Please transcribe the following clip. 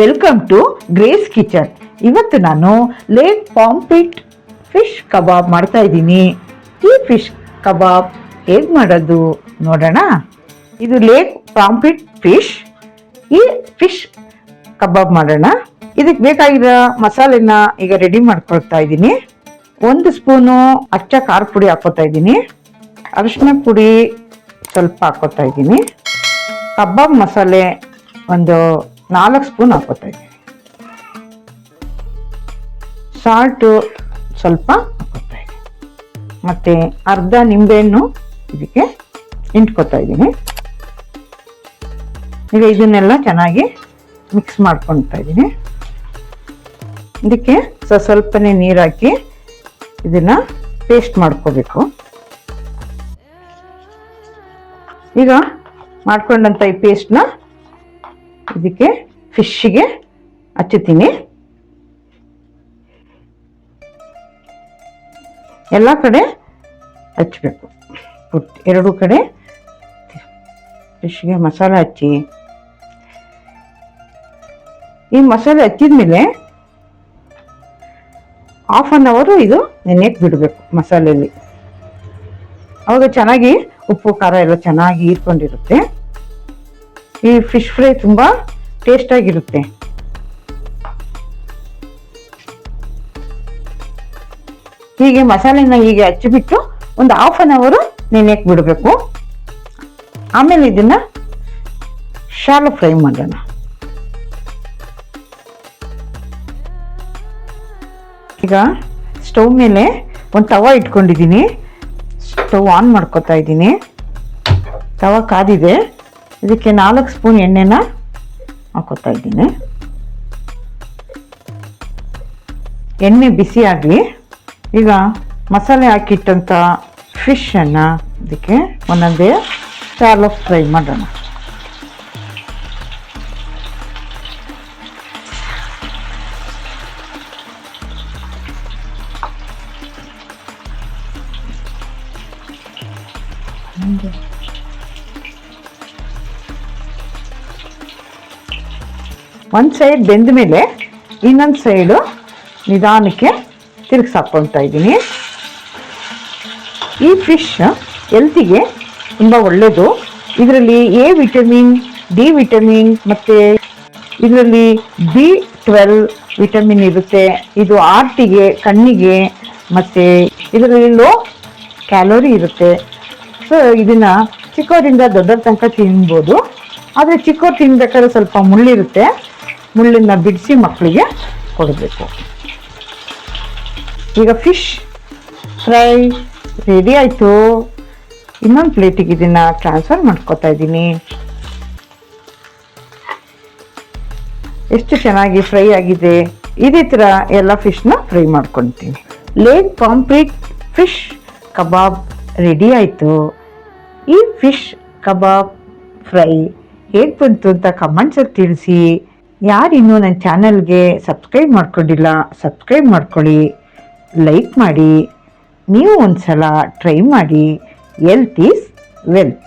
Welcome to grace kitchen ಇವತ್ತು ನಾನು lake pomfret fish ಕಬಾಬ್ ಮಾಡ್ತಾ ಇದ್ದೀನಿ. ಈ ಫಿಶ್ ಕಬಾಬ್ ಹೇಗೆ ಮಾಡೋದು ನೋಡೋಣ. ಇದು ಲೇಕ್ ಪಾಂಪಿಟ್ ಫಿಶ್ ಈ ಫಿಶ್ ಕಬಾಬ್ ಮಾಡೋಣ. ಇದಕ್ಕೆ ಬೇಕಾಗಿರೋ ಮಸಾಲೆನ ಈಗ ರೆಡಿ ಮಾಡ್ಕೊಳ್ತಾ ಇದ್ದೀನಿ. ಒಂದು ಸ್ಪೂನು ಅಚ್ಚ ಖಾರ ಪುಡಿ ಹಾಕೋತಾ ಇದ್ದೀನಿ. ಅರಿಶಿನ ಪುಡಿ ಸ್ವಲ್ಪ ಹಾಕೋತಾ ಇದ್ದೀನಿ. ಕಬಾಬ್ ಮಸಾಲೆ ಒಂದು ನಾಲ್ಕು ಸ್ಪೂನ್ ಹಾಕೋತಾ ಇದ್ದೀನಿ. ಸಾಲ್ಟು ಸ್ವಲ್ಪ ಹಾಕೋತಾ ಇದ್ದೀನಿ. ಮತ್ತು ಅರ್ಧ ನಿಂಬೆಹಣ್ಣು ಇದಕ್ಕೆ ಇಂಟ್ಕೋತಾ ಇದ್ದೀನಿ. ಈಗ ಇದನ್ನೆಲ್ಲ ಚೆನ್ನಾಗಿ ಮಿಕ್ಸ್ ಮಾಡ್ಕೊತಾ ಇದ್ದೀನಿ. ಇದಕ್ಕೆ ಸ ಸ್ವಲ್ಪನೇ ನೀರು ಹಾಕಿ ಇದನ್ನ ಪೇಸ್ಟ್ ಮಾಡ್ಕೋಬೇಕು. ಈಗ ಮಾಡ್ಕೊಂಡಂಥ ಈ ಪೇಸ್ಟ್ನ ಇದಕ್ಕೆ ಫಿಶ್ಗೆ ಹಚ್ಚುತ್ತೀನಿ ಎಲ್ಲ ಕಡೆ ಹಚ್ಚಬೇಕು ಎರಡು ಕಡೆ ಫಿಶ್ಗೆ ಮಸಾಲೆ ಹಚ್ಚಿ. ಈ ಮಸಾಲೆ ಹಚ್ಚಿದ್ಮೇಲೆ ಹಾಫ್ ಆನ್ ಅವರು ಇದು ನೆನೆಯಕ್ಕೆ ಬಿಡಬೇಕು ಮಸಾಲೆಯಲ್ಲಿ. ಅವಾಗ ಚೆನ್ನಾಗಿ ಉಪ್ಪು, ಖಾರ ಎಲ್ಲ ಚೆನ್ನಾಗಿ ಹೀರ್ಕೊಂಡಿರುತ್ತೆ. ಈ ಫಿಶ್ ಫ್ರೈ ತುಂಬ ಟೇಸ್ಟಾಗಿರುತ್ತೆ ಹೀಗೆ ಮಸಾಲೆನ ಹೀಗೆ ಹಚ್ಚಿಬಿಟ್ಟು ಒಂದು ಹಾಫ್ ಆನ್ ಅವರು ನೆನೆಯಕ್ಕೆ ಬಿಡಬೇಕು. ಆಮೇಲೆ ಇದನ್ನ ಶಾಲು ಫ್ರೈ ಮಾಡೋಣ. ಈಗ ಸ್ಟವ್ ಮೇಲೆ ಒಂದು ತವ ಇಟ್ಕೊಂಡಿದ್ದೀನಿ. ಸ್ಟವ್ ಆನ್ ಮಾಡ್ಕೊತಾ ಇದ್ದೀನಿ. ತವ ಕಾದಿದೆ. ಇದಕ್ಕೆ ನಾಲ್ಕು ಸ್ಪೂನ್ ಎಣ್ಣೆನ ಹಾಕೋತಾ ಇದ್ದೀನಿ. ಎಣ್ಣೆ ಬಿಸಿ ಆಗಲಿ. ಈಗ ಮಸಾಲೆ ಹಾಕಿಟ್ಟಂಥ ಫಿಶನ್ನು ಇದಕ್ಕೆ ಒಂದೊಂದೇ ಸ್ಯಾಲೋ ಫ್ರೈ ಮಾಡೋಣ. ಒಂದು ಸೈಡ್ ಬೆಂದ ಮೇಲೆ ಇನ್ನೊಂದು ಸೈಡು ನಿಧಾನಕ್ಕೆ ತಿರುಗಿಸಾಕೊಳ್ತಾ ಇದ್ದೀನಿ. ಈ ಫಿಶ್ ಹೆಲ್ತಿಗೆ ತುಂಬ ಒಳ್ಳೆಯದು ಇದರಲ್ಲಿ ಎ ವಿಟಮಿನ್ ಡಿ ವಿಟಮಿನ್ ಮತ್ತು ಇದರಲ್ಲಿ ಬಿ ಟ್ವೆಲ್ ವಿಟಮಿನ್ ಇರುತ್ತೆ. ಇದು ಆರ್ಟಿಗೆ, ಕಣ್ಣಿಗೆ ಮತ್ತು ಇದರಲ್ಲಿ ಲೋ ಕ್ಯಾಲೋರಿ ಇರುತ್ತೆ. ಸೊ ಇದನ್ನು ಚಿಕ್ಕವರಿಂದ ದೊಡ್ಡವ್ರ ತನಕ ತಿನ್ಬೋದು. ಆದರೆ ಚಿಕ್ಕವ್ರು ತಿನ್ಬೇಕಾದ್ರೆ ಸ್ವಲ್ಪ ಮುಳ್ಳಿರುತ್ತೆ. ಮುಳ್ಳನ್ನ ಬಿಡಿಸಿ ಮಕ್ಕಳಿಗೆ ಕೊಡಬೇಕು. ಈಗ ಫಿಶ್ ಫ್ರೈ ರೆಡಿ ಆಯಿತು. ಇನ್ನೊಂದು ಪ್ಲೇಟಿಗೆ ಇದನ್ನು ಟ್ರಾನ್ಸ್ಫರ್ ಮಾಡ್ಕೋತಾ ಇದ್ದೀನಿ. ಎಷ್ಟು ಚೆನ್ನಾಗಿ ಫ್ರೈ ಆಗಿದೆ. ಇದೇ ಥರ ಎಲ್ಲ ಫಿಶ್ನ ಫ್ರೈ ಮಾಡ್ಕೊತೀನಿ. ಲೇಗ್ ಪಾಂಪ್ಲೇಟ್ ಫಿಶ್ ಕಬಾಬ್ ರೆಡಿ ಆಯಿತು. ಈ ಫಿಶ್ ಕಬಾಬ್ ಫ್ರೈ ಹೇಗೆ ಬಂತು ಅಂತ ಕಮೆಂಟ್ಸಲ್ಲಿ ತಿಳಿಸಿ. ಯಾರು ಇನ್ನೂ ನನ್ನ ಚಾನಲ್ಗೆ ಸಬ್ಸ್ಕ್ರೈಬ್ ಮಾಡ್ಕೊಂಡಿಲ್ಲ, ಸಬ್ಸ್ಕ್ರೈಬ್ ಮಾಡ್ಕೊಳ್ಳಿ, ಲೈಕ್ ಮಾಡಿ, ನೀವು ಒಂದು ಸಲ ಟ್ರೈ ಮಾಡಿ ಎಲ್ತ್ ಈಸ್ ವೆಲ್ತ್.